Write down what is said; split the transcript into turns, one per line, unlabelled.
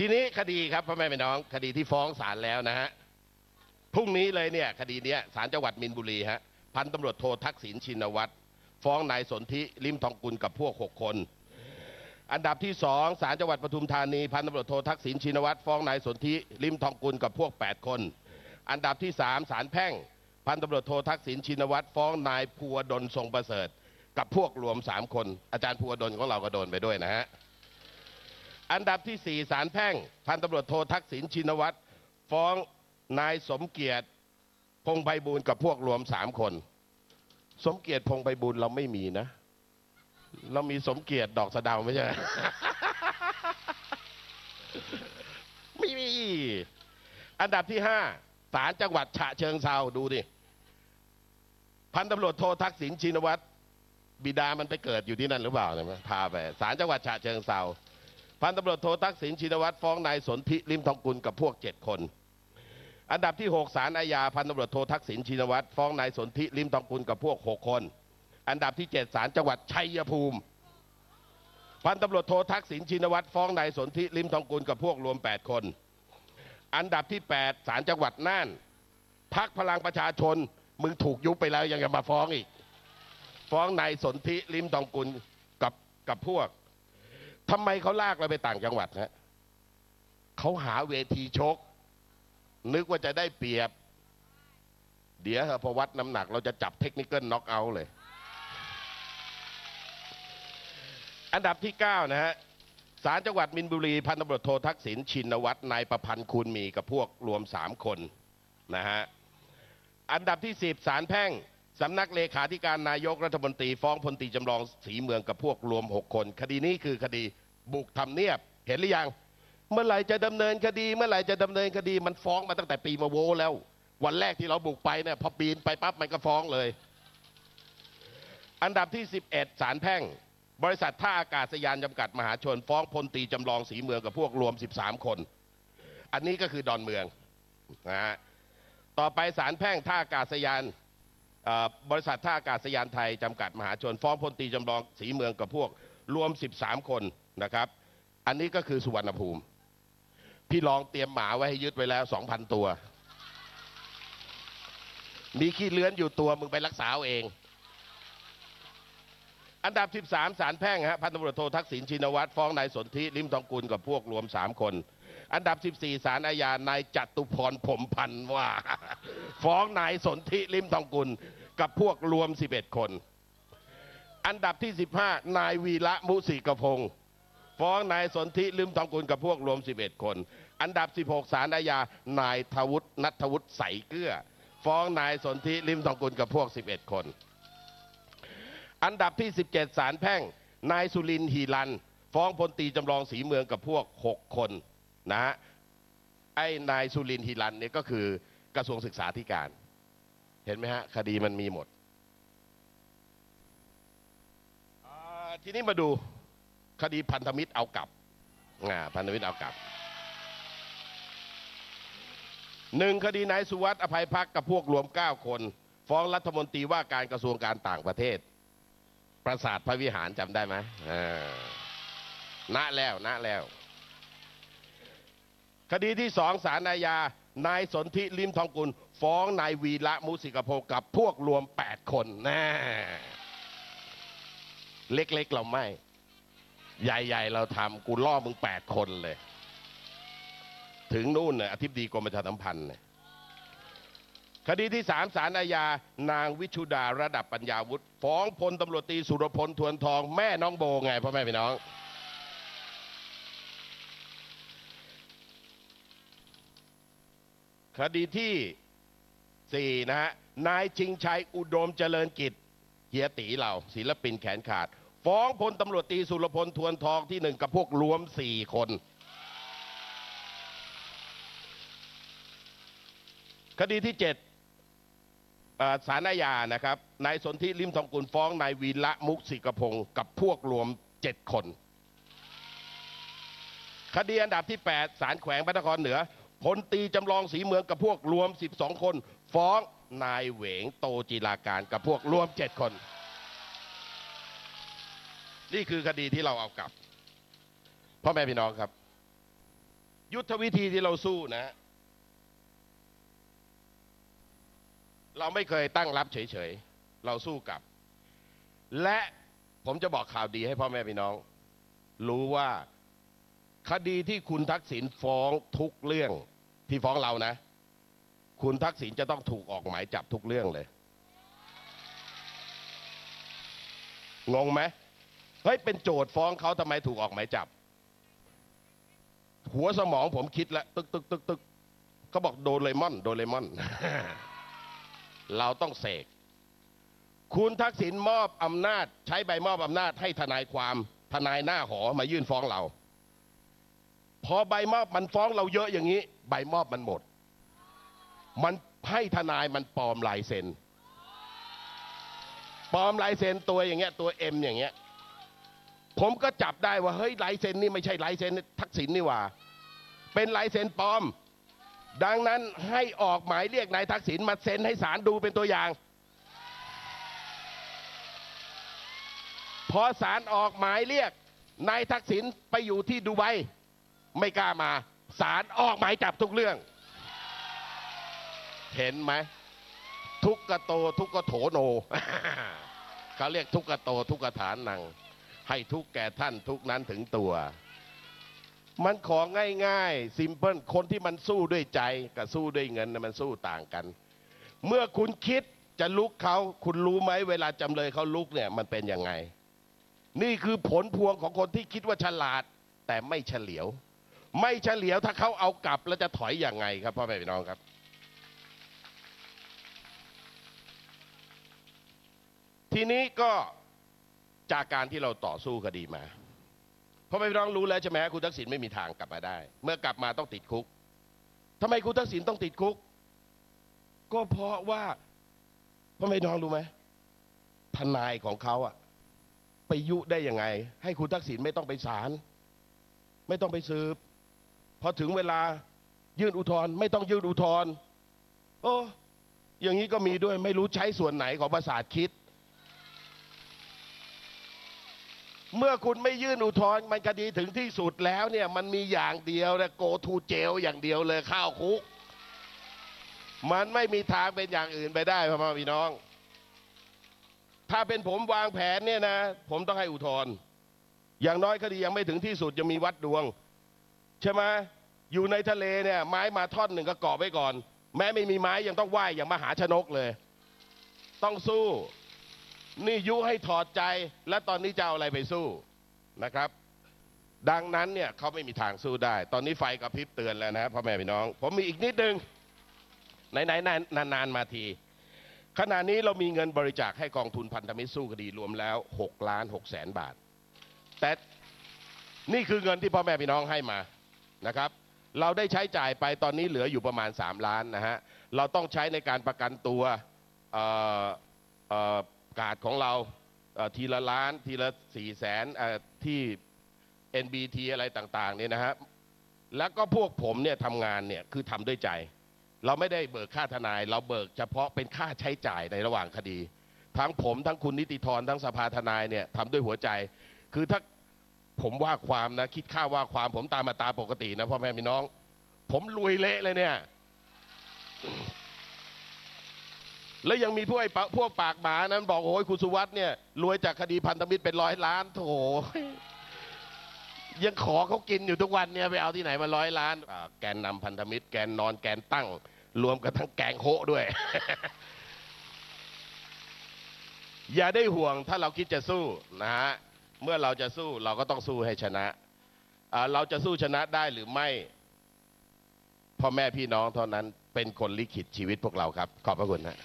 ทีนี้คดีครับพ่อแม่พี่น้อง คดีที่ฟ้องศาลแล้วนะฮะพรุ่งนี้เลยเนี่ยคดีเนี้ยศาลจังหวัดมินบุรีฮะพันตำรวจโททักษิณชินวัตรฟ้องนายสนธิลิมทองกุลกับพวกหกคน อันดับที่สองศาลจังหวัดปทุมธานีพันตำรวจโททักษิณชินวัตรฟ้องนายสนธิลิมทองกุลกับพวก 8 คน อันดับที่สามศาลแพ่ง พันตำรวจโททักษิณชินวัตรฟ้องนายภูวดลทรงประเสริฐ กับพวกรวม 3 คน อาจารย์ภูวดลของเราก็โดนไปด้วยนะฮะ อันดับที่สี่ศาลแพ่ง พันตำรวจโททักษิณชินวัตร ฟ้องนายสมเกียรติพงไพบูลกับพวกรวมสามคน สมเกียรติพงไพบูลเราไม่มีนะ เรามีสมเกียรติดอกสะดาวไม่ใช่ไมไม่มี อันดับที่ห้าศาลจังหวัดฉะเชิงเซาดูดิ พันตำรวจโททักษิณชินวัตรบิดามันไปเกิดอยู่ที่นั่นหรือเปล่าเนี่ยพาไปศาลจังหวัดฉะเชิงเซา พันตำรวจโททักษิณชินวัตรฟ้องนายสนธิริมทองกุลกับพวกเจ็ดคน อันดับที่หกศาลอาญาพันตำรวจโททักษิณชินวัตรฟ้องนายสนธิริมทองกุลกับพวกหกคน อันดับที่เจ็ดศาลจังหวัดชัยภูมิพันตำรวจโททักษิณชินวัตรฟ้องนายสนธิริมทองกุลกับพวกรวม 8 คน อันดับที่8ศาลจังหวัดน่านพักพลังประชาชนมึงถูกยุบไปแล้วยังจะมาฟ้องอีก ฟ้องนายสนธิริมทองกุลกับกับพวก ทำไมเขาลากเราไปต่างจังหวัดฮะเขาหาเวทีชก นึกว่าจะได้เปรียบ เดี๋ยวพอวัดน้ำหนัก เราจะจับเทคนิคเกิลน็อกเอาเลย อันดับที่ 9 นะฮะศาลจังหวัดมินบุรี พันตำรวจโททักษิณชินวัตรนายประพันธ์คูณมีกับพวกรวม 3 คนนะฮะ อันดับที่ 10ศาลแพ่ง สำนักเลขาธิการนายกรัฐมนตรีฟ้องพลตีจำลองสีเมืองกับพวกรวม 6 คน คดีนี้คือคดีบุกทำเนียบ เห็นหรือยัง เมื่อไหร่จะดำเนินคดี เมื่อไหร่จะดำเนินคดีมันฟ้องมาตั้งแต่ปีมาโวแล้ว วันแรกที่เราบุกไปเนี่ยพอปีนไปปั๊บมันก็ฟ้องเลย อันดับที่ 11ศาลแพ่ง บริษัทท่าอากาศยานจำกัดมหาชน ฟ้องพลตีจำลองสีเมืองกับพวกรวม 13 คน อันนี้ก็คือดอนเมืองนะฮะต่อไปศาลแพ่งท่าอากาศยาน บริษัทท่าอากาศยานไทยจำกัดมหาชน ฟ้องพลตรีจำลองสีเมืองกับพวกรวม 13 คนนะครับ อันนี้ก็คือสุวรรณภูมิ พี่ลองเตรียมหมาไว้ให้ยึดไว้แล้ว 2,000 ตัว มีขี้เลื้อนอยู่ตัวมึงไปรักษาเอง อันดับ 13ศาลแพ่งฮะพันตำรวจโททักษิณชินวัตรฟ้องนายสนธิลิมทองกุลกับพวกรวม 3 คนอันดับ 14ศาลอาญานายจัตุพรผมพันว่า ฟ้องนายสนธิลิมทองกุล กับพวกรวม 11 คน อันดับที่ 15 นายวีระมุสิกพงศ์ฟ้องนายสนธิลิมทองกุลกับพวกรวม 11 คน อันดับ 16ศาลอาญานายทวุฒินัทวุฒิใสเกื้อฟ้องนายสนธิลิมทองกุลกับพวก 11 คน อันดับที่ 17ศาลแพ่ง นายสุรินทร์ฮีรัน ฟ้องพลตีจำลองสีเมืองกับพวก 6 คนนะฮะไอ้นายสุรินทร์ฮีรันเนี่ยก็คือกระทรวงศึกษาธิการ เห็นไหมฮะ คดีมันมีหมด ทีนี้มาดูคดีพันธมิตรเอากลับอ่าพันธมิตรเอากลับหนึ่งคดีนายสุวัสด์อภัยพักกับพวกรวม 9 คน ฟ้องรัฐมนตรีว่าการกระทรวงการต่างประเทศ ปราสาทพระวิหารจำได้ไหมอ่าณแล้วณแล้ว คดีที่สองสารอาญานายสนธิลิมทองกุล ฟ้องนายวีระมุสิกโภกับพวกรวม 8 คนแน่เล็กๆเราไม่ ใหญ่ๆเราทำกูล่อมึง 8 คนเลย ถึงนู่นเนี่ยอธิบดีกรมประชาสัมพันธ์เนี่ยคดีที่สามสารอาญานางวิชุดาระดับปัญญาวุฒิฟ้องพลตำรวจตีสุรพลทวนทองแม่น้องโบไงพ่อแม่พี่น้อง คดีที่ สี่นะฮะนายชิงชัยอุดมเจริญกิจเฮียตีเราศิลปินแขนขาด ฟ้องพลตำรวจตีสุรพลทวนทองที่หนึ่งกับพวกรวมสี่คนคดีที่เจ็ดสารอาญานะครับ นายสนธิริมทองกุลฟ้องนายวีระมุกสิกพงศ์กับพวกรวมเจ็ดคน คดีอันดับที่8ศาลแขวงพระนครเหนือพลตีจำลองสีเมืองกับพวกรวม 12 คน ฟ้องนายเหวงโตจีราการกับพวกรวม7คน นี่คือคดีที่เราเอากลับพ่อแม่พี่น้องครับ ยุทธวิธีที่เราสู้นะ เราไม่เคยตั้งรับเฉยๆ เราสู้กลับ และผมจะบอกข่าวดีให้พ่อแม่พี่น้อง รู้ว่าคดีที่คุณทักษิณฟ้องทุกเรื่องที่ฟ้องเรานะ คุณทักษิณจะต้องถูกออกหมายจับทุกเรื่องเลย งงไหมเฮ้ย เป็นโจทย์ฟ้องเขาทำไมถูกออกหมายจับ หัวสมองผมคิดแล้ว ตึกตึกตึกตึกเขาบอกโดเรมอน โดเรมอน เราต้องเสก คุณทักษิณมอบอำนาจ ใช้ใบมอบอำนาจให้ทนายความ ทนายหน้าหอมายื่นฟ้องเรา พอใบมอบมันฟ้องเราเยอะอย่างนี้ ใบมอบมันหมด มันให้ทนายมันปลอมลายเซ็นปลอมลายเซ็นตัวอย่างเงี้ยตัวเอ็มอย่างเงี้ย ผมก็จับได้ว่าเฮ้ยลายเซ็นนี่ไม่ใช่ลายเซ็นทักษิณนี่ว่า เป็นลายเซ็นปลอม ดังนั้นให้ออกหมายเรียกนายทักษิณมาเซ็นให้ศาลดูเป็นตัวอย่าง พอศาลออกหมายเรียกนายทักษิณไปอยู่ที่ดูไบไม่กล้ามาศาลออกหมายจับทุกเรื่อง เห็นไหมทุกกะโตทุกกะโถโนเขาเรียกทุกกะโตทุกกะฐานนัง ให้ทุกแก่ท่านทุกนั้นถึงตัว มันของง่ายๆซิมเพิลคนที่มันสู้ด้วยใจกับสู้ด้วยเงินมันสู้ต่างกัน เมื่อคุณคิดจะลุกเขาคุณรู้ไหมเวลาจำเลยเขาลุกเนี่ยมันเป็นยังไง นี่คือผลพวงของคนที่คิดว่าฉลาด แต่ไม่เฉลียว ไม่เฉลียวถ้าเขาเอากลับแล้วจะถอยอย่างไงครับพ่อแม่พี่น้องครับ ทีนี้ก็จากการที่เราต่อสู้คดีมาพ่อแม่พี่น้องรู้แล้วใช่ไหมคุณทักษิณไม่มีทางกลับมาได้ เมื่อกลับมาต้องติดคุกทำไมคุณทักษิณต้องติดคุก ก็เพราะว่าพ่อแม่พี่น้องรู้ไหมทนายของเขาอะไปยุได้ยังไง ให้คุณทักษิณไม่ต้องไปศาลไม่ต้องไปสืบพอถึงเวลายื่นอุทธรณ์ไม่ต้องยื่นอุทธรณ์โอ้อย่างนี้ก็มีด้วยไม่รู้ใช้ส่วนไหนของประสาทคิด เมื่อคุณไม่ยื่นอุทธรณ์มันคดีถึงที่สุดแล้วเนี่ยมันมีอย่างเดียวนะโกทูเจลอย่างเดียวเลยเข้าวคุก มันไม่มีทางเป็นอย่างอื่นไปได้พ่อแม่พี่น้อง ถ้าเป็นผมวางแผนเนี่ยนะ ผมต้องให้อุทธรณ์อย่างน้อยคดียังไม่ถึงที่สุดจะมีวัดดวง ใช่ไหมอยู่ในทะเลเนี่ยไม้มาท่อนหนึ่งก็เกาะไว้ก่อน แม้ไม่มีไม้ยังต้องไหว้อย่างมหาชนกเลย ต้องสู้ นี่ยุให้ถอดใจและตอนนี้จะเอาอะไรไปสู้นะครับ ดังนั้นเนี่ยเขาไม่มีทางสู้ได้ ตอนนี้ไฟกระพริบเตือนแล้วนะพ่อแม่พี่น้อง ผมมีอีกนิดนึงไหนๆนานๆมาที ขณะนี้เรามีเงินบริจาคให้กองทุนพันธมิตรสู้คดีรวมแล้ว6ล้าน6แสนบาท แต่นี่คือเงินที่พ่อแม่พี่น้องให้มานะครับ เราได้ใช้จ่ายไปตอนนี้เหลืออยู่ประมาณ 3 ล้านนะฮะ เราต้องใช้ในการประกันตัวเอ่อเอ่อ กาดของเราทีละล้านทีละสี่แสนเอ่อที่ NBT อะไรต่างๆเนี่ยนะฮะแล้วก็พวกผมเนี่ยทำงานเนี่ยคือทำด้วยใจ เราไม่ได้เบิกค่าทนาย เราเบิกเฉพาะเป็นค่าใช้จ่ายในระหว่างคดี ทั้งผมทั้งคุณนิติธรทั้งสภาทนายเนี่ยทำด้วยหัวใจ คือถ้าผมว่าความนะคิดค่าว่าความผมตามมาตาปกตินะพ่อแม่พี่น้อง ผมรวยเละเลยเนี่ย แล้วยังมีพวกไอ้ปะพวกปากหมานั้นบอกโอ้ยคุณสุวัสด์เนี่ยรวยจากคดีพันธมิตรเป็นร้อยล้านโถยังขอเขากินอยู่ทุกวันเนี่ยไปเอาที่ไหนมาร้อยล้านอ่าแกนนำพันธมิตร แกนนอนแกนตั้ง รวมกันทั้งแกงโฮะด้วย อย่าได้ห่วงถ้าเราคิดจะสู้นะฮะเมื่อเราจะสู้เราก็ต้องสู้ให้ชนะอ่าเราจะสู้ชนะได้หรือไม่พ่อแม่พี่น้องเท่านั้นเป็นคนลิขิตชีวิตพวกเราครับ ขอบพระคุณนะ